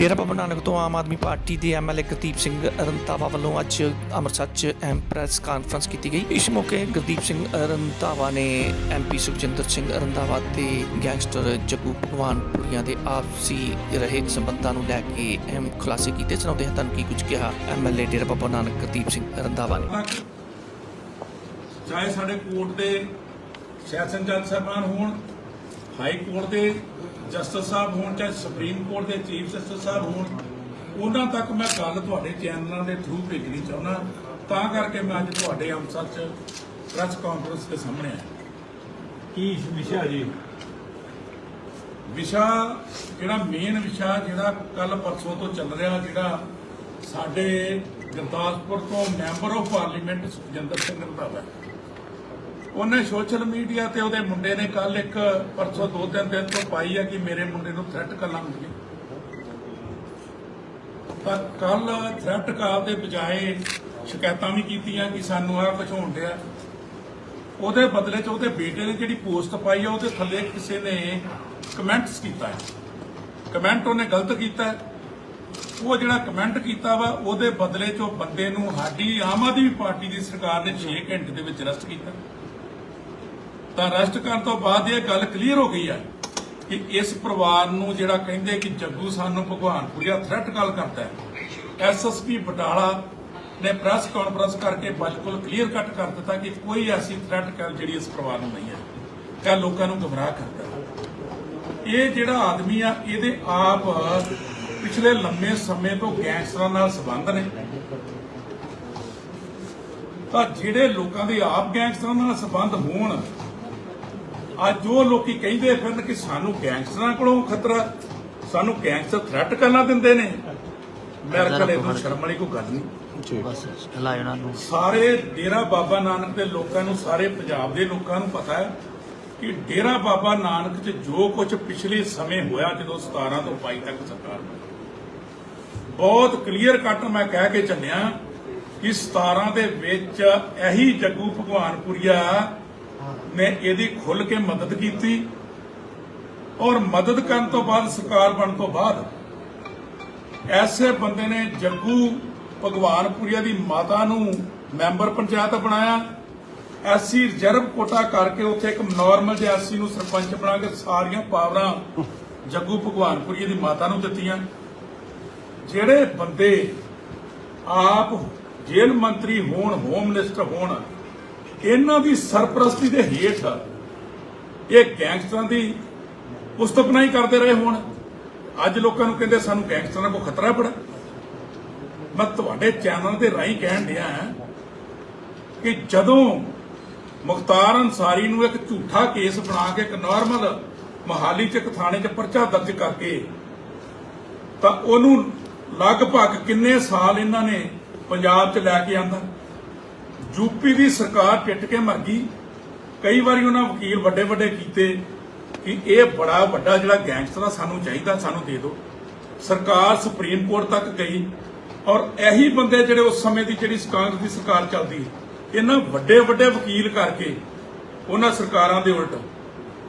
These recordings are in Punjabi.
ਡੇਰਾ ਬਾਬਾ ਨਾਨਕ ਤੋਂ ਆਮ ਆਦਮੀ ਪਾਰਟੀ ਦੇ ਐਮਐਲਏ ਗੁਰਦੀਪ ਸਿੰਘ ਰੰਤਾਵਾ ਵੱਲੋਂ ਅੱਜ ਅੰਮ੍ਰਿਤਸਰ 'ਚ ਐਮ ਪ੍ਰੈਸ ਕਾਨਫਰੰਸ ਕੀਤੀ ਗਈ। ਇਸ ਮੌਕੇ ਗੁਰਦੀਪ ਸਿੰਘ ਰੰਤਾਵਾ ਨੇ ਐਮਪੀ ਸੁਖਜਿੰਦਰ ਸਿੰਘ ਰੰਧਾਵਾ ਤੇ ਗੈਂਗਸਟਰ ਜੱਗੂ ਭਗਵਾਨਪੁਰੀਆਂ ਦੇ ਆਪਸੀ ਰਹੇ ਸੰਬੰਧਾਂ ਨੂੰ ਲੈ ਕੇ ਅਹਿਮ ਖੁਲਾਸੇ ਕੀਤੇ, ਸੁਣਾਉਂਦੇ ਹਾਂ ਤੁਹਾਨੂੰ ਕੀ ਕੁਝ ਕਿਹਾ ਐਮਐਲਏ ਡੇਰਾ ਬਾਬਾ ਨਾਨਕ ਗੁਰਦੀਪ ਸਿੰਘ ਰੰਧਾਵਾ ਨੇ। ਤੱਕ ਚਾਹੇ ਸਾਡੇ ਕੋਰਟ ਦੇ ਸੈਸ਼ਨ ਜੱਜ ਸਾਹਿਬਾਨ ਹੋਣ, ਹਾਈ ਕੋਰਟ ਦੇ ਜਸਟਿਸ ਸਾਹਿਬ ਹੋਣ ਚਾਹੇ ਸੁਪਰੀਮ ਕੋਰਟ ਦੇ ਚੀਫ ਜਸਟਿਸ ਸਾਹਿਬ ਹੋਣ ਉਹਨਾਂ ਤੱਕ ਮੈਂ ਗੱਲ ਤੁਹਾਡੇ ਚੈਨਲਾਂ ਦੇ ਥਰੂ ਭੇਜਣੀ ਚਾਹੁੰਦਾ। ਤਾਂ ਕਰਕੇ ਮੈਂ ਅੱਜ ਤੁਹਾਡੇ ਅੰਮ੍ਰਿਤਸਰ ਚ ਪ੍ਰੈਸ ਕਾਨਫਰੰਸ ਦੇ ਸਾਹਮਣੇ ਆਇਆ। ਕੀ ਵਿਸ਼ਾ ਜੀ? ਵਿਸ਼ਾ ਜਿਹੜਾ ਮੇਨ ਵਿਸ਼ਾ ਜਿਹੜਾ ਕੱਲ ਪਰਸੋਂ ਤੋਂ ਚੱਲ ਰਿਹਾ ਜਿਹੜਾ ਸਾਡੇ ਗੁਰਦਾਸਪੁਰ ਤੋਂ member of parliament Sukhjinder Singh Randhawa ਉਹਨੇ ਸੋਸ਼ਲ ਮੀਡੀਆ ਤੇ ਉਹਦੇ ਮੁੰਡੇ ਨੇ ਕੱਲ ਇੱਕ ਪਰਸੋਂ ਦੋ ਤਿੰਨ ਦਿਨ ਤੋਂ ਪਾਈ ਹੈ ਕਿ ਮੇਰੇ ਮੁੰਡੇ ਨੂੰ ਥ੍ਰੈਟ ਕਾਲਾਂ ਹੁੰਦੀਆਂ। ਤਾਂ ਕੱਲ ਥ੍ਰੈਟ ਕਾਲ ਦੇ ਬਜਾਏ ਸ਼ਿਕਾਇਤਾਂ ਵੀ ਕੀਤੀਆਂ ਕਿ ਸਾਨੂੰ ਆ ਕੁਝ ਹੋਣ ਡਿਆ। ਉਹਦੇ ਬਦਲੇ ਚ ਉਹਦੇ ਬੇਟੇ ਨੇ ਜਿਹੜੀ ਪੋਸਟ ਪਾਈ ਆ, ਉਹਦੇ ਥੱਲੇ ਕਿਸੇ ਨੇ ਕਮੈਂਟਸ ਕੀਤਾ ਹੈ। ਕਮੈਂਟ ਉਹਨੇ ਗਲਤ ਕੀਤਾ ਹੈ। ਉਹ ਜਿਹੜਾ ਕਮੈਂਟ ਕੀਤਾ ਵਾ, ਉਹਦੇ ਬਦਲੇ ਚ ਉਹ ਬੰਦੇ ਨੂੰ ਸਾਡੀ ਆਮ ਆਦਮੀ ਪਾਰਟੀ ਦੀ ਸਰਕਾਰ ਨੇ 6 ਘੰਟੇ ਦੇ ਵਿੱਚ ਅਰੈਸਟ ਕੀਤਾ। ਤਾਂ ਅਰੈਸਟ ਕਰਨ ਤੋਂ ਬਾਅਦ ਇਹ ਗੱਲ ਕਲੀਅਰ ਹੋ ਗਈ ਆ ਕਿ ਇਸ ਪਰਿਵਾਰ ਨੂੰ ਜਿਹੜਾ ਕਹਿੰਦੇ ਕਿ ਜੱਗੂ ਸਾਨੂੰ, ਭਗਵਾਨਪੁਰੀਆ ਥ੍ਰੈਟ ਕਾਲ ਕਰਦਾ ਹੈ। ਐਸਐਸਪੀ ਬਟਾਲਾ ਨੇ ਪ੍ਰੈਸ ਕਾਨਫਰੰਸ ਕਰਕੇ ਬਿਲਕੁਲ ਕਲੀਅਰ ਕੱਟ ਕਰ ਦਿੱਤਾ ਕਿ ਕੋਈ ਐਸੀ ਥ੍ਰੈਟ ਕਾਲ ਜਿਹੜੀ ਇਸ ਪਰਿਵਾਰ ਨੂੰ ਨਹੀਂ ਹੈ। ਕਿ ਲੋਕਾਂ ਨੂੰ ਗਮਰਾਹ ਕਰਦਾ ਇਹ ਜਿਹੜਾ ਆਦਮੀ ਆ, ਇਹਦੇ ਆਪ ਪਿਛਲੇ ਲੰਮੇ ਸਮੇਂ ਤੋਂ ਗੈਂਗਸਟਰਾਂ ਨਾਲ ਸੰਬੰਧ ਨੇ। ਤਾਂ ਜਿਹੜੇ ਲੋਕਾਂ ਦੇ ਆਪ ਗੈਂਗਸਟਰਾਂ ਨਾਲ ਸੰਬੰਧ ਹੋਣ ਅੱਜ ਜੋ ਲੋਕੀ ਕਹਿੰਦੇ ਫਿਰਨ ਕਿ ਸਾਨੂੰ ਗੈਂਗਸਟਰਾਂ ਕੋਲੋਂ ਖਤਰਾ ਸਾਨੂੰ ਗੈਂਗਸਟਰ ਥ੍ਰੈਟ ਕਰਨਾ ਦਿੰਦੇ ਨੇ ਮੇਰੇ ਕੋਲ ਇਹ ਸ਼ਰਮ ਵਾਲੀ ਕੋਈ ਗੱਲ ਨਹੀਂ। ਬਸ ਹਿਲਾ ਇਹਨਾਂ ਨੂੰ। ਸਾਰੇ ਡੇਰਾ ਬਾਬਾ ਨਾਨਕ ਦੇ ਲੋਕਾਂ ਨੂੰ ਸਾਰੇ ਪੰਜਾਬ ਦੇ ਲੋਕਾਂ ਨੂੰ ਪਤਾ ਹੈ ਕਿ ਡੇਰਾ ਬਾਬਾ ਨਾਨਕ 'ਚ ਜੋ ਕੁਝ ਪਿਛਲੇ ਸਮੇਂ ਹੋਇਆ ਜਦੋਂ 17 ਤੋਂ 22 ਤੱਕ ਸਰਕਾਰ ਬਹੁਤ ਕਲੀਅਰ ਕੱਟ ਮੈਂ ਕਹਿ ਕੇ ਚੱਲਿਆ ਕਿ 17 ਦੇ ਵਿੱਚ ਇਹੀ ਜੱਗੂ ਭਗਵਾਨਪੁਰੀਆ ਨੇ ਇਹਦੀ ਖੁੱਲ ਕੇ ਮਦਦ ਕੀਤੀ ਔਰ ਮਦਦ ਕਰਨ ਤੋਂ ਬਾਅਦ ਸਰਕਾਰ ਬਣਨ ਤੋਂ ਬਾਅਦ ਐਸੇ ਬੰਦੇ ਨੇ ਜੱਗੂ ਭਗਵਾਨਪੁਰੀਆ ਦੀ ਮਾਤਾ ਨੂੰ ਮੈਂਬਰ ਪੰਚਾਇਤ ਬਣਾਇਆ। ਐਸੀ ਰਿਜ਼ਰਵ ਕੋਟਾ ਕਰਕੇ ਉੱਥੇ ਇੱਕ ਨਾਰਮਲ ਜਿਹਾ ਐਸਸੀ ਨੂੰ ਸਰਪੰਚ ਬਣਾ ਕੇ ਸਾਰੀਆਂ ਪਾਵਰਾਂ ਜੱਗੂ ਭਗਵਾਨਪੁਰੀਆ ਦੀ ਮਾਤਾ ਨੂੰ ਦਿੱਤੀਆਂ। ਜਿਹੜੇ ਬੰਦੇ ਆਪ ਜੇਲ੍ਹ ਮੰਤਰੀ ਹੋਣ ਹੋਮ ਮਿਨਿਸਟਰ ਹੋਣ ਇਹਨਾਂ ਦੀ ਸਰਪ੍ਰਸਤੀ ਦੇ ਹੇਠ ਇਹ ਗੈਂਗਸਟਰਾਂ ਦੀ ਉਸਤਪਨਾਈ ਕਰਦੇ ਰਹੇ ਹੋਣ। ਅੱਜ ਲੋਕਾਂ ਨੂੰ ਕਹਿੰਦੇ ਸਾਨੂੰ ਗੈਂਗਸਟਰਾਂ ਕੋਲ ਖਤਰਾ ਬੜਾ ਮੈਂ ਤੁਹਾਡੇ ਚੈਨਲ ਦੇ ਰਾਹੀਂ ਕਹਿਣ ਡਿਆ ਕਿ ਜਦੋਂ ਮੁਖਤਾਰ ਅਨਸਾਰੀ ਨੂੰ ਇੱਕ ਝੂਠਾ ਕੇਸ ਬਣਾ ਕੇ ਇੱਕ ਨਾਰਮਲ ਮਹਾਲੀ ਚ ਇੱਕ ਥਾਣੇ 'ਚ ਪਰਚਾ ਦਰਜ ਕਰਕੇ ਤਾਂ ਉਹਨੂੰ ਲਗਭਗ ਕਿੰਨੇ ਸਾਲ ਇਹਨਾਂ ਨੇ ਪੰਜਾਬ 'ਚ ਲੈ ਕੇ ਆਂਦਾ? ਯੂਪੀ ਦੀ ਸਰਕਾਰ ਟਿੱਟ ਕੇ ਮਰ ਗਈ। ਕਈ ਵਾਰੀ ਉਹਨਾਂ ਵਕੀਲ ਵੱਡੇ ਵੱਡੇ ਕੀਤੇ ਕਿ ਇਹ ਬੜਾ ਵੱਡਾ ਜਿਹੜਾ ਗੈਂਗਸਟਰ ਆ, ਸਾਨੂੰ ਚਾਹੀਦਾ, ਸਾਨੂੰ ਦੇ ਦਿਓ। ਸਰਕਾਰ ਸੁਪਰੀਮ ਕੋਰਟ ਤੱਕ ਗਈ ਔਰ ਇਹੀ ਬੰਦੇ ਜਿਹੜੇ ਉਸ ਸਮੇਂ ਦੀ ਜਿਹੜੀ ਕਾਂਗਰਸ ਦੀ ਸਰਕਾਰ ਚੱਲਦੀ, ਇਹਨਾਂ ਵੱਡੇ ਵੱਡੇ ਵਕੀਲ ਕਰਕੇ ਉਹਨਾਂ ਸਰਕਾਰਾਂ ਦੇ ਉਲਟ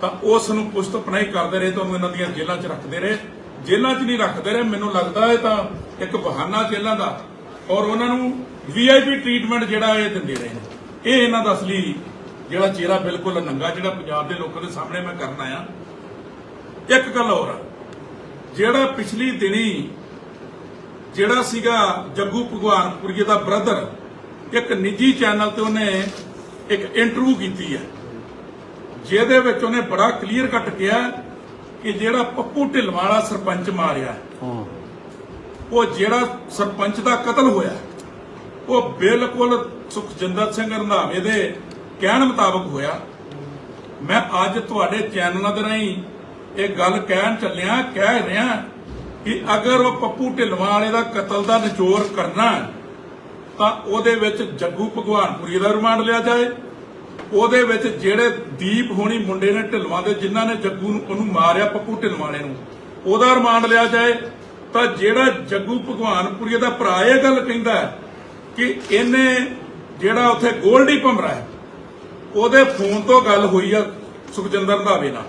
ਤਾਂ ਉਸ ਨੂੰ ਪੁਸ਼ਤ ਪਨਾਈ ਕਰਦੇ ਰਹੇ ਤਾਂ ਉਹਨੂੰ ਇਹਨਾਂ ਦੀਆਂ ਜੇਲ੍ਹਾਂ 'ਚ ਰੱਖਦੇ ਰਹੇ। ਜੇਲ੍ਹਾਂ 'ਚ ਨਹੀਂ ਰੱਖਦੇ ਰਹੇ, ਮੈਨੂੰ ਲੱਗਦਾ ਹੈ ਤਾਂ ਇੱਕ ਬਹਾਨਾ ਜੇਲ੍ਹਾਂ ਦਾ ਔਰ ਉਹਨਾਂ ਨੂੰ ਵੀਆਈਪੀ ਟ੍ਰੀਟਮੈਂਟ ਜਿਹੜਾ ਇਹ ਦਿੰਦੇ ਰਹੇ ਨੇ। ਇਹ ਇਹਨਾਂ ਦਾ ਅਸਲੀ ਜਿਹੜਾ ਚਿਹਰਾ ਬਿਲਕੁਲ ਨੰਗਾ ਜਿਹੜਾ ਪੰਜਾਬ ਦੇ ਲੋਕਾਂ ਦੇ ਸਾਹਮਣੇ ਮੈਂ ਕਰਨ ਆਇਆ। ਇੱਕ ਗੱਲ ਹੋਰ ਆ, ਜਿਹੜਾ ਪਿਛਲੀ ਦਿਨੀ ਜਿਹੜਾ ਸੀਗਾ ਜੱਗੂ ਭਗਵਾਨਪੁਰੀਏ ਦਾ ਬ੍ਰਦਰ ਇੱਕ ਨਿੱਜੀ ਚੈਨਲ ਤੇ ਉਹਨੇ ਇੱਕ ਇੰਟਰਵਿਊ ਕੀਤੀ ਹੈ ਜਿਹਦੇ ਵਿੱਚ ਉਹਨੇ ਬੜਾ ਕਲੀਅਰ ਕੱਟ ਕਿਹਾ ਕਿ ਜਿਹੜਾ ਪੱਪੂ ਢਿਲਵਾਲਾ ਸਰਪੰਚ ਮਾਰਿਆ ਉਹ ਜਿਹੜਾ ਸਰਪੰਚ ਦਾ ਕਤਲ ਹੋਇਆ। ਉਹ ਬਿਲਕੁਲ ਸੁਖਜਿੰਦਰ ਸਿੰਘ ਰੰਧਾਵੇ ਦੇ ਕਹਿਣ ਮੁਤਾਬਕ ਹੋਇਆ। ਮੈਂ ਅੱਜ ਤੁਹਾਡੇ ਚੈਨਲਾਂ ਦੇ ਰਾਹੀਂ ਇਹ ਗੱਲ ਕਹਿਣ ਚੱਲਿਆ ਕਹਿ ਰਿਹਾ ਕਿ ਅਗਰ ਉਹ ਪੱਪੂ ਢਿੱਲਵਾਂ ਵਾਲੇ ਦਾ ਕਤਲ ਦਾ ਨਿਚੋੜ ਕਰਨਾ ਹੈ, ਤਾਂ ਉਹਦੇ ਵਿੱਚ ਜੱਗੂ ਭਗਵਾਨਪੁਰੀ ਦਾ ਰਿਮਾਂਡ ਲਿਆ ਜਾਏ। ਉਹਦੇ ਵਿੱਚ ਜਿਹੜੇ ਦੀਪ ਹੋਣੀ ਮੁੰਡੇ ਨੇ ਢਿਲਵਾਂ ਦੇ ਜਿਨ੍ਹਾਂ ਨੇ ਜੱਗੂ ਨੂੰ ਉਹਨੂੰ ਮਾਰਿਆ ਪੱਪੂ ਢਿਲਵਾਂ ਵਾਲੇ ਨੂੰ ਉਹਦਾ ਰਿਮਾਂਡ ਲਿਆ ਜਾਏ। ਤਾਂ ਜਿਹੜਾ ਜੱਗੂ ਭਗਵਾਨਪੁਰੀ ਦਾ ਭਰਾ ਇਹ ਗੱਲ ਕਹਿੰਦਾ ਕਿ ਇਹਨੇ ਜਿਹੜਾ ਉੱਥੇ ਗੋਲਡੀ ਭਮਰਾ ਹੈ ਉਹਦੇ ਫੋਨ ਤੋਂ ਗੱਲ ਹੋਈ ਆ ਸੁਖਜਿੰਦਰ ਰੰਧਾਵੇ ਨਾਲ।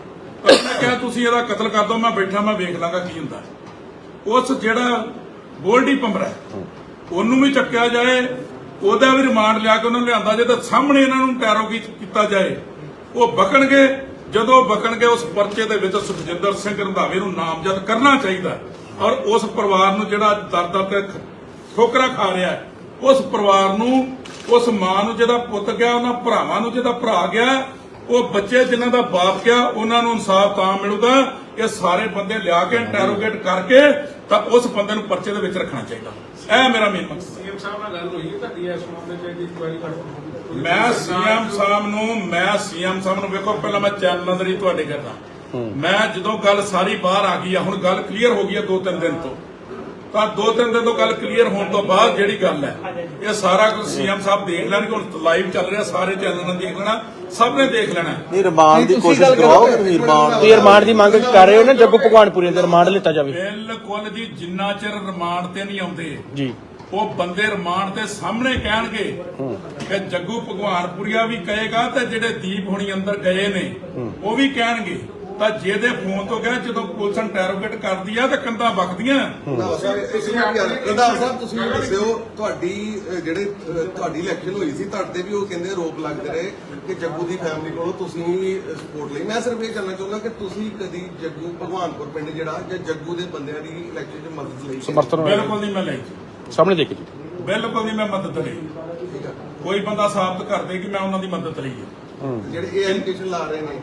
ਉਹਨੇ ਕਿਹਾ ਤੁਸੀਂ ਇਹਦਾ ਕਤਲ ਕਰ ਦਿਓ ਮੈਂ ਬੈਠਾ ਮੈਂ ਵੇਖ ਲਾਂਗਾ ਕੀ ਹੁੰਦਾ ਉਸ ਜਿਹੜਾ ਗੋਲਡੀ ਭਮਰਾ ਹੈ, ਉਹਨੂੰ ਵੀ ਚੱਕਿਆ ਜਾਏ ਉਹਦਾ ਵੀ ਰਿਮਾਂਡ ਲਿਆ ਕੇ ਉਹਨੂੰ ਲਿਆਂਦਾ ਜੇ ਤਾਂ ਸਾਹਮਣੇ ਇਹਨਾਂ ਨੂੰ ਟੈਰੋਗੀ ਕੀਤਾ ਜਾਏ ਉਹ ਬਕਣਗੇ। ਜਦੋਂ ਬਕਣਗੇ ਉਸ ਪਰਚੇ ਦੇ ਵਿੱਚ ਸੁਖਜਿੰਦਰ ਸਿੰਘ ਰੰਧਾਵੇ ਨੂੰ ਨਾਮਜ਼ਦ ਕਰਨਾ ਚਾਹੀਦਾ ਔਰ ਉਸ ਪਰਿਵਾਰ ਨੂੰ ਜਿਹੜਾ ਦਰ ਦਰ ਤੇ ਠੋਕਰਾ ਖਾ ਰਿਹਾ ਹੈ, ਉਸ ਪਰਿਵਾਰ ਨੂੰ ਉਸ ਮਾਂ ਨੂੰ ਜਿਹਦਾ ਪੁੱਤ ਗਿਆ ਉਹਨਾਂ ਭਰਾਵਾਂ ਨੂੰ ਜਿਹਦਾ ਭਰਾ ਗਿਆ ਉਹ ਬੱਚੇ ਜਿਨ੍ਹਾਂ ਦਾ ਬਾਪ ਗਿਆ ਉਹਨਾਂ ਨੂੰ ਇਨਸਾਫ ਤਾਂ ਮਿਲੂਗਾ ਇਹ ਸਾਰੇ ਬੰਦੇ ਲਿਆ ਕੇ ਇੰਟਰੋਗੇਟ ਕਰਕੇ ਤਾਂ ਉਸ ਬੰਦੇ ਨੂੰ ਪਰਚੇ ਦੇ ਵਿੱਚ ਰੱਖਣਾ ਚਾਹੀਦਾ। ਇਹ ਮੇਰਾ ਮੇਨ ਮਕਸਦ ਹੈ। ਸੀਐਮ ਸਾਹਿਬ ਨਾਲ ਗੱਲ ਹੋਈ ਹੈ ਤੁਹਾਡੀ ਇਸ ਮਾਮਲੇ 'ਚ ਜਿਹੜੀ ਇਨਕੁਆਇਰੀ ਕਰ ਮੈਂ ਸੀਐਮ ਸਾਹਿਬ ਨੂੰ ਮੈਂ ਸੀਐਮ ਸਾਹਿਬ ਨੂੰ ਵੇਖੋ ਪਹਿਲਾਂ ਮੈਂ ਚੈਨਲ ਨਜ਼ਰੀ ਤੁਹਾਡੇ ਕਰਦਾ। ਮੈਂ ਜਦੋਂ ਗੱਲ ਸਾਰੀ ਬਾਹਰ ਆ ਗਈ ਆ ਹੁਣ ਗੱਲ ਕਲੀਅਰ ਹੋ ਗਈ ਆ ਦੋ ਤਿੰਨ ਦਿਨ ਤੋਂ। ਤਾਂ ਦੋ ਤਿੰਨ ਦਿਨ ਤੋਂ ਗੱਲ ਕਲੀਅਰ ਹੋਣ ਤੋਂ ਬਾਅਦ ਜਿਹੜੀ ਗੱਲ ਹੈ ਇਹ ਸਾਰਾ ਕੁਝ ਸੀਐਮ ਸਾਹਿਬ ਦੇਖ ਲੈਣਗੇ ਹੁਣ ਲਾਈਵ ਚੱਲ ਰਿਹਾ ਸਾਰੇ ਚੈਨਲ ਨੇ ਦੇਖ ਲੈਣਾ ਸਭ ਨੇ ਦੇਖ ਲੈਣਾ। ਨਹੀਂ ਰਿਮਾਂਡ ਦੀ ਕੋਸ਼ਿਸ਼ ਕਰਵਾਓਗੇ ਤੁਸੀਂ ਰਿਮਾਂਡ ਤੁਸੀਂ ਰਿਮਾਂਡ ਦੀ ਮੰਗ ਕਰ ਰਹੇ ਹੋ ਨਾ ਜੱਗੂ ਭਗਵਾਨਪੁਰੀ ਦੇ ਰਿਮਾਂਡ ਲਿੱਤਾ ਜਾਵੇ। ਬਿਲਕੁਲ ਜੀ ਜਿੰਨਾ ਚਿਰ ਰਿਮਾਂਡ ਤੇ ਨਹੀਂ ਆਉਂਦੇ ਜੀ। ਉਹ ਬੰਦੇ ਰਿਮਾਂਡ ਤੇ ਸਾਹਮਣੇ ਕਹਿਣਗੇ ਕਿ ਜੱਗੂ ਭਗਵਾਨਪੁਰੀਆ ਵੀ ਕਹੇਗਾ ਤੇ ਜਿਹੜੇ ਦੀਪ ਹੁਣੀ ਅੰਦਰ ਗਏ ਨੇ ਉਹ ਵੀ ਕਹਿਣਗੇ। ਤਾਂ ਜਿਹਦੇ ਫੋਨ ਤੋਂ ਗਏ ਜਦੋਂ ਪੁਲਿਸ ਇੰਟਰੋਗੇਟ ਕਰਦੀ ਆ ਤਾਂ ਕੰਧਾਂ ਵਗਦੀਆਂ ਰੰਧਾਵਾ ਸਾਹਿਬ ਤੁਸੀਂ ਰੰਧਾਵਾ ਸਾਹਿਬ ਤੁਸੀਂ ਮੈਨੂੰ ਦੱਸਿਓ ਤੁਹਾਡੀ ਅਹ, ਜਿਹੜੇ ਅਹ, ਤੁਹਾਡੀ ਇਲੈਕਸ਼ਨ ਹੋਈ ਸੀ ਤੁਹਾਡੇ ਵੀ ਉਹ ਕਹਿੰਦੇ ਆਰੋਪ ਲੱਗਦੇ ਰਹੇ ਕਿ ਜੱਗੂ ਦੀ ਫੈਮਿਲੀ ਕੋਲੋਂ ਤੁਸੀਂ ਸਪੋਰਟ ਲਈ। ਮੈਂ ਸਿਰਫ ਇਹ ਜਾਣਨਾ ਚਾਹੁੰਦਾ ਕਿ ਤੁਸੀਂ ਕਦੀ ਜੱਗੂ ਭਗਵਾਨਪੁਰ ਪਿੰਡ ਜਿਹੜਾ ਜਾਂ ਜੱਗੂ ਦੇ ਬੰਦਿਆਂ ਦੀ ਇਲੈਕਸ਼ਨ 'ਚ ਮਦਦ ਲਈ ਕਿ ਸਮਰਥਨ ਹੋਇਆ। ਬਿਲਕੁਲ ਨਹੀਂ ਮੈਂ ਲਈ ਸਾਹਮਣੇ ਦੇਖੀ ਜੀ। ਬਿਲਕੁਲ ਨਹੀਂ ਮੈਂ ਮਦਦ ਲਈ। ਕੋਈ ਬੰਦਾ ਸਾਬਤ ਕਰ ਦੇ ਕਿ ਮੈਂ ਉਹਨਾਂ ਦੀ ਮਦਦ ਲਈ ਹੈ। ਜਿਹੜੇ ਇਹ ਐਲੀਗੇਸ਼ਨ ਲਾ ਰਹੇ ਨੇ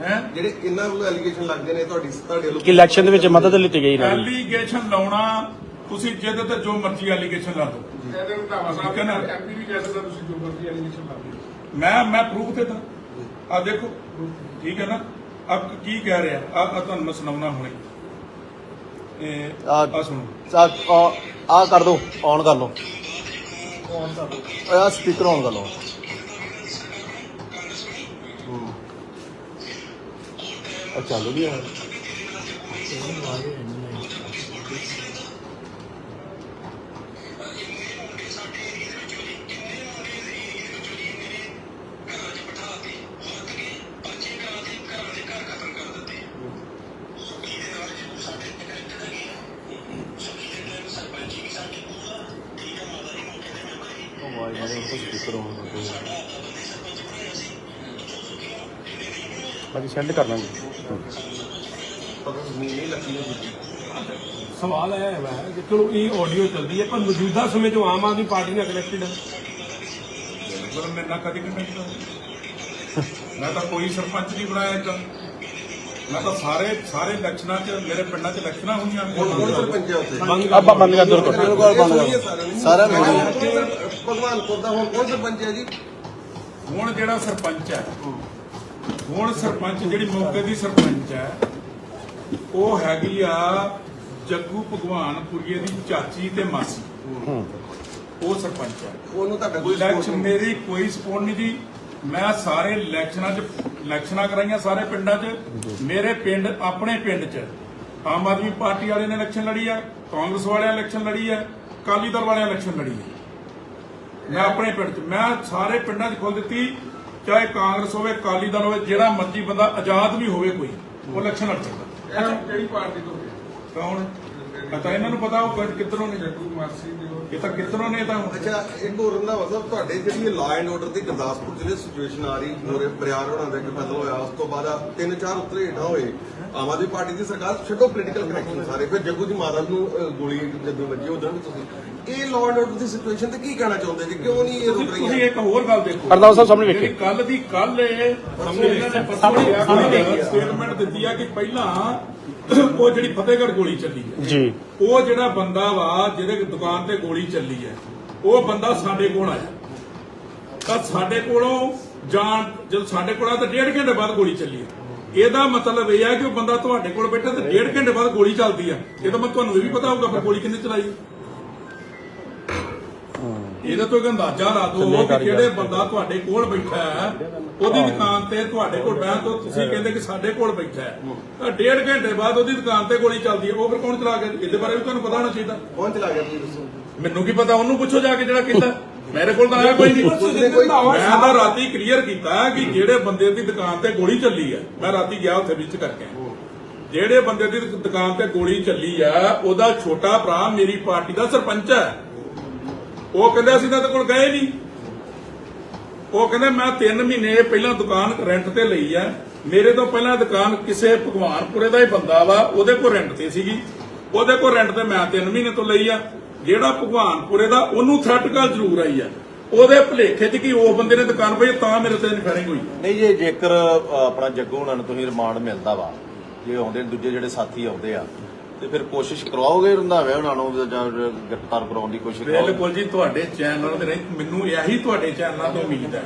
ਹੈ ਜਿਹੜੇ ਇਹਨਾਂ ਵੱਲੋਂ ਐਲੀਗੇਸ਼ਨ ਲੱਗਦੇ ਨੇ ਤੁਹਾਡੀ ਤੁਹਾਡੇ ਵੱਲੋਂ ਕਿ ਇਲੈਕਸ਼ਨ ਦੇ ਵਿੱਚ ਮਦਦ ਲਿੱਤੀ ਗਈ ਨਾ ਐਲੀਗੇਸ਼ਨ ਲਾਉਣਾ ਤੁਸੀਂ ਜਿਹਦੇ ਤੇ ਜੋ ਮਰਜ਼ੀ ਐਲੀਗੇਸ਼ਨ ਲਾ ਦਿਓ। ਇਹਦੇ ਰੰਧਾਵਾ ਸਾਹਿਬ ਠੀਕ ਹੈ ਨਾ? ਐਮਪੀ ਵੀ ਕਹਿ ਸਕਦਾ ਤੁਸੀਂ ਜੋ ਮਰਜ਼ੀ ਐਲੀਗੇਸ਼ਨ ਲਾ ਦਿਓ। ਮੈਂ ਮੈਂ ਪ੍ਰੂਫ ਤੇ ਤਾਂ ਆ ਦੇਖੋ। ਠੀਕ ਹੈ ਨਾ? ਅਬ ਕੀ ਕਹਿ ਰਿਹਾ? ਆ ਆ ਤੁਹਾਨੂੰ ਮੈਂ ਸੁਣਾਉਣਾ ਹੁਣੇ। ਇਹ ਆ ਸੁਣੋ। ਆ ਆ ਕਰ ਦੋ। ਔਨ ਕਰ ਲਓ। ਆ ਸਪੀਕਰ ਔਨ ਕਰ ਲਓ। ਆ ਚੱਲ ਵੀ ਹੈ ਆਵਾਜ਼ ਮਾਰੇ ਉਹ ਸਪੀਕਰ ਔਨ ਕਰ ਬਾਕੀ ਸੈਂਡ ਕਰ ਲਾਂਗੇ ਸਵਾਲ ਹੈ ਕਿ ਚਲੋ ਇਹ ਆਡੀਓ ਚੱਲਦੀ ਹੈ ਪਰ ਮੌਜੂਦਾ ਸਮੇਂ 'ਚ ਆਮ ਆਦਮੀ ਪਾਰਟੀ ਨਾਲ ਕਨੈਕਟਡ ਹੈ। ਬਿਲਕੁਲ ਮੇਰੇ ਨਾਲ ਕਦੀ ਕਿੰਨਾ ਕੀਤਾ ਮੈਂ ਤਾਂ ਕੋਈ ਸਰਪੰਚ ਨਹੀਂ ਬਣਾਇਆ ਇੱਦਾਂ। ਮੈਂ ਤਾਂ ਸਾਰੇ ਸਾਰੇ ਇਲੈਕਸ਼ਨਾਂ 'ਚ ਮੇਰੇ ਪਿੰਡਾਂ 'ਚ ਇਲੈਕਸ਼ਨਾਂ ਹੋਈਆਂ। ਹੁਣ ਸਰਪੰਚ ਹੈ ਉੱਥੇ? ਆਪਾਂ ਬੰਦ ਕਰ ਦੋ ਰਿਕਾਰਡ ਬਿਲਕੁਲ ਬੰਦ ਸੁਣੀਏ ਕਰ। ਸਾਰਿਆਂ ਨੂੰ। ਸਾਰਿਆਂ ਨੂੰ ਮੈਂ ਕਿਹਾ ਭਗਵਾਨਪੁਰ ਦਾ ਹੁਣ ਕੌਣ ਸਰਪੰਚ ਹੈ ਜੀ? ਹੁਣ ਜਿਹੜਾ ਸਰਪੰਚ ਹੈ ਹੁਣ ਸਰਪੰਚ ਜਿਹੜੀ ਮੌਕੇ ਦੀ ਸਰਪੰਚ ਹੈ ਉਹ ਹੈਗੀ ਆ ਜੱਗੂ ਭਗਵਾਨਪੁਰੀਏ ਦੀ ਚਾਚੀ ਤੇ ਮਾਸੀ। ਉਹ ਸਰਪੰਚ ਹੈ। ਉਹਨੂੰ ਤੁਹਾਡਾ ਕੋਈ ਇਲੈਕਸ਼ਨ। ਮੇਰੀ ਕੋਈ ਸਪੋਰਟ ਨਹੀਂ ਜੀ। ਮੈਂ ਸਾਰੇ ਇਲੈਕਸ਼ਨਾਂ 'ਚ ਇਲੈਕਸ਼ਨਾਂ ਕਰਾਈਆਂ ਸਾਰੇ ਪਿੰਡਾਂ 'ਚ। ਮੇਰੇ ਪਿੰਡ ਆਪਣੇ ਪਿੰਡ 'ਚ ਆਮ ਆਦਮੀ ਪਾਰਟੀ ਵਾਲੇ ਨੇ ਇਲੈਕਸ਼ਨ ਲੜੀ ਆ ਕਾਂਗਰਸ ਵਾਲਿਆਂ ਇਲੈਕਸ਼ਨ ਲੜੀ ਆ ਅਕਾਲੀ ਦਲ ਵਾਲਿਆਂ ਇਲੈਕਸ਼ਨ ਲੜੀ ਆ। ਮੈਂ ਆਪਣੇ ਪਿੰਡ 'ਚ ਮੈਂ ਸਾਰੇ ਪਿੰਡਾਂ 'ਚ ਖੋਲ ਦਿੱਤੀ। ਚਾਹੇ ਕਾਂਗਰਸ ਹੋਵੇ ਅਕਾਲੀ ਦਲ ਹੋਵੇ ਜਿਹੜਾ ਮਰਜ਼ੀ ਬੰਦਾ ਆਜ਼ਾਦ ਵੀ ਹੋਵੇ ਕੋਈ ਉਹ ਇਲੈਕਸ਼ਨ ਲੜ ਸਕਦਾ। ਕਿਹੜੀ ਪਾਰਟੀ ਤੋਂ ਹੈ ਕੌਣ? ਪਤਾ ਇਹਨਾਂ ਨੂੰ ਪਤਾ ਉਹ ਪਿੰਡ ਕਿੱਧਰੋਂ ਨੇ? ਜੱਗੂ ਮਾਸੀ ਦੇ ਉਹ ਇਹ ਤਾਂ ਕਿੱਧਰੋਂ ਨੇ ਇਹ ਤਾਂ ਅੱਛਾ ਇੱਕ ਹੋਰ ਹੁੰਦਾ ਮਤਲਬ ਤੁਹਾਡੇ ਜਿਹੜੀ ਲਾ ਐਂਡ ਆਰਡਰ ਦੀ ਗੁਰਦਾਸਪੁਰ ਜ਼ਿਲ੍ਹੇ ਸਿਚੁਏਸ਼ਨ ਆ ਰਹੀ ਮੋਰੇ ਬਰਿਆਰ ਹੋਣਾ ਦਾ ਇੱਕ ਕਤਲ ਹੋਇਆ ਉਸ ਤੋਂ ਬਾਅਦ ਤਿੰਨ ਚਾਰ ਉੱਤਰੇ ਹੇਠਾਂ ਹੋਏ। ਆਮ ਆਦਮੀ ਪਾਰਟੀ ਦੀ ਸਰਕਾਰ ਛੱਡੋ ਪੋਲੀਟੀਕਲ ਕਨੈਕਸ਼ਨ ਸਾਰੇ ਫਿਰ ਜੱਗੂ ਦੀ ਮਾਤਾ ਨੂੰ ਗੋਲੀ ਜਦੋਂ ਵੱਜੀ ਉਦੋਂ ਵੀ ਤੁਸੀਂ ਇਹ ਲਾ ਐਂਡ ਆਰਡਰ ਦੀ ਸਿਚੁਏਸ਼ਨ ਤੇ ਕੀ ਕਹਿਣਾ ਚਾਹੁੰਦੇ ਜੀ? ਕਿਉਂ ਨਹੀਂ ਇਹ ਰੁਕ ਤੁਸੀਂ ਰਹੀਆਂ? ਇੱਕ ਹੋਰ ਗੱਲ ਦੇਖੋ। ਅਰਦਾਸ ਸਾਹਿਬ ਸਾਹਮਣੇ ਵੇਖੇ। ਕੱਲ ਦੀ ਕੱਲ ਇਹ ਸਟੇਟਮੈਂਟ ਦਿੱਤੀ ਆ ਕਿ ਪਹਿਲਾਂ ਉਹ ਜਿਹੜੀ ਫਤਿਹਗੜ੍ਹ ਗੋਲੀ ਚੱਲੀ ਹੈ ਜੀ। ਉਹ ਜਿਹੜਾ ਬੰਦਾ ਵਾ ਜਿਹਦੇ ਦੁਕਾਨ ਤੇ ਗੋਲੀ ਚੱਲੀ ਹੈ ਉਹ ਬੰਦਾ ਸਾਡੇ ਕੋਲ ਆਇਆ। ਤਾਂ ਸਾਡੇ ਕੋਲੋਂ ਜਾਣ ਜਦੋਂ ਸਾਡੇ ਕੋਲ ਆ ਤਾਂ ਡੇਢ ਘੰਟੇ ਬਾਅਦ ਗੋਲੀ ਚੱਲੀ ਹੈ। ਇਹਦਾ ਮਤਲਬ ਇਹ ਹੈ ਕਿ ਉਹ ਬੰਦਾ ਤੁਹਾਡੇ ਕੋਲ ਬੈਠਾ ਤੇ ਡੇਢ ਘੰਟੇ ਬਾਅਦ ਗੋਲੀ ਚੱਲਦੀ ਆ। ਇਹ ਤਾਂ ਮੈਂ ਤੁਹਾਨੂੰ ਇਹ ਵੀ ਪਤਾ ਹੋਊਗਾ ਫਿਰ ਗੋਲੀ ਕਿੰਨੇ ਚਲਾਈ। ਇਹਦਾ ਤੋਂ ਇੱਕ ਅੰਦਾਜ਼ਾ ਲਾ ਦਿਓ ਕਿ ਜਿਹੜੇ ਬੰਦਾ ਤੁਹਾਡੇ ਕੋਲ ਬੈਠਾ ਹੈ ਉਹਦੀ ਦੁਕਾਨ ਤੇ ਤੁਹਾਡੇ ਕੋਲ ਬਹਿਣ ਤੋਂ ਤੁਸੀਂ ਕਹਿੰਦੇ ਕਿ ਸਾਡੇ ਕੋਲ ਬੈਠਾ ਹੈ। ਤਾਂ ਡੇਢ ਘੰਟੇ ਬਾਅਦ ਉਹਦੀ ਦੁਕਾਨ ਤੇ ਗੋਲੀ ਚੱਲਦੀ ਹੈ। ਉਹ ਫਿਰ ਕੌਣ ਚਲਾ ਗਿਆ? ਇਹਦੇ ਬਾਰੇ ਵੀ ਤੁਹਾਨੂੰ ਪਤਾ ਹੋਣਾ ਚਾਹੀਦਾ। ਪਹੁੰਚ ਚਲਾ ਗਿਆ ਤੁਸੀਂ ਦੱਸੋ? ਮੈਨੂੰ ਕੀ ਪਤਾ? ਉਹਨੂੰ ਪੁੱਛੋ ਜਾ ਕੇ ਜਿਹੜਾ ਕੀਤਾ ਮੇਰੇ ਕੋਲ ਤਾਂ ਆਇਆ ਕੋਈ ਨਹੀਂ। ਮੈਂ ਤਾਂ ਰਾਤੀ ਕਲੀਅਰ ਕੀਤਾ ਕਿ ਜਿਹੜੇ ਬੰਦੇ ਦੀ ਦੁਕਾਨ ਤੇ ਗੋਲੀ ਚੱਲੀ ਹੈ ਮੈਂ ਰਾਤੀ ਗਿਆ ਉੱਥੇ ਵਿੱਚ ਕਰਕੇ। ਜਿਹੜੇ ਬੰਦੇ ਦੀ ਦੁਕਾਨ ਤੇ ਗੋਲੀ ਚੱਲੀ ਆ ਉਹਦਾ ਛੋਟਾ ਭਰਾ ਮੇਰੀ ਪਾਰਟੀ ਦਾ ਸਰਪੰਚ ਹੈ। ਉਹ ਕਹਿੰਦਾ ਅਸੀਂ ਤਾਂ ਇਹਦੇ ਕੋਲ ਗਏ ਨਹੀਂ। ਉਹ ਕਹਿੰਦੇ ਮੈਂ 3 ਮਹੀਨੇ ਪਹਿਲਾਂ ਦੁਕਾਨ ਰੈਂਟ ਤੇ ਲਈ ਆ। ਮੇਰੇ ਤੋਂ ਪਹਿਲਾਂ ਦੁਕਾਨ ਕਿਸੇ ਭਗਵਾਨਪੁਰੇ ਦਾ ਹੀ ਬੰਦਾ ਵਾ, ਉਹਦੇ ਕੋਲ ਰੈਂਟ ਤੇ ਸੀਗੀ। ਉਹਦੇ ਕੋਲ ਰੈਂਟ ਤੇ ਮੈਂ 3 ਮਹੀਨੇ ਤੋਂ ਲਈ ਆ। ਜਿਹੜਾ ਭਗਵਾਨਪੁਰੇ ਦਾ, ਉਹਨੂੰ ਥ੍ਰੈਟ ਕਾਲ ਜ਼ਰੂਰ ਆਈ ਆ। ਉਹਦੇ ਭਲੇਖੇ 'ਚ ਕਿ ਉਹ ਬੰਦੇ ਨੇ ਦੁਕਾਨ ਪਈ ਤਾਂ ਮੇਰੇ ਤੇ ਫਾਇਰਿੰਗ ਹੋਈ। ਨਹੀਂ, ਜੇ ਜੇਕਰ ਆਪਣਾ ਜੱਗੂ ਹੁਣਾਂ ਨੂੰ ਤੁਸੀਂ ਰਿਮਾਂਡ ਮਿਲਦਾ ਵਾ, ਜੇ ਆਉਂਦੇ ਦੂਜੇ ਜਿਹੜੇ ਸਾਥੀ ਆਉਂਦੇ ਆ ਤੇ ਫਿਰ ਕੋਸ਼ਿਸ਼ ਕਰਵਾਓਗੇ ਰੰਧਾਵੇ ਹੁਣਾਂ ਨੂੰ ਜਾਂ ਗ੍ਰਿਫਤਾਰ ਕਰਾਉਣ ਦੀ ਕੋਸ਼ਿਸ਼ ਕਰਵਾਓਗੇ? ਬਿਲਕੁਲ ਜੀ, ਤੁਹਾਡੇ ਚੈਨਲ ਦੇ ਰਾਹੀਂ ਮੈਨੂੰ ਇਹੀ ਤੁਹਾਡੇ ਚੈਨਲਾਂ ਤੋਂ ਉਮੀਦ ਹੈ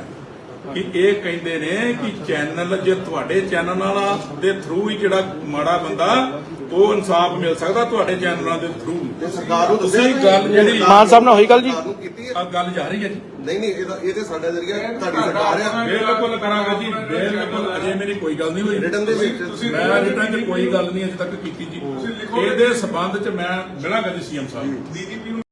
ਕਿ ਇਹ ਕਹਿੰਦੇ ਨੇ ਕਿ ਚੈਨਲ, ਜੇ ਤੁਹਾਡੇ ਚੈਨਲਾਂ ਦੇ ਥਰੂ ਹੀ ਜਿਹੜਾ ਮਾੜਾ ਬੰਦਾ ਉਹ ਇਨਸਾਫ ਮਿਲ ਸਕਦਾ ਤੁਹਾਡੇ ਚੈਨਲਾਂ ਦੇ ਥਰੂ ਤੇ ਸਰਕਾਰ ਨੂੰ ਤੁਸੀਂ ਦੱਸਿਆ ਗੱਲ ਜਿਹੜੀ ਮਾਨ ਸਾਹਿਬ ਨਾਲ ਹੋਈ ਗੱਲ ਜੀ? ਸਰਕਾਰ ਨੂੰ ਕੀਤੀ ਹੈ। ਆ ਗੱਲ ਜਾ ਰਹੀ ਹੈ ਜੀ। ਨਹੀਂ ਨਹੀਂ ਇਹਦਾ ਇਹ ਤੇ ਸਾਡਾ ਜ਼ਰੀਆ ਤੁਹਾਡੀ ਸਰਕਾਰ ਆ। ਬਿਲਕੁਲ ਕਰਾਂਗਾ ਜੀ ਬਿਲਕੁਲ। ਅਜੇ ਮੇਰੀ ਕੋਈ ਗੱਲ ਨਹੀਂ ਹੋਈ। ਰਿਟਰਨ ਦੇ ਵਿੱਚ ਮੈਂ ਰਿਟਰਨ 'ਚ ਕੋਈ ਗੱਲ ਨਹੀਂ ਅਜੇ ਤੱਕ ਕੀਤੀ ਜੀ। ਇਹਦੇ ਸਬੰਧ ਚ ਮੈਂ ਮਿਲਾਂਗਾ ਜੀ ਸੀਐਮ ਸਾਹਿਬ ਨੂੰ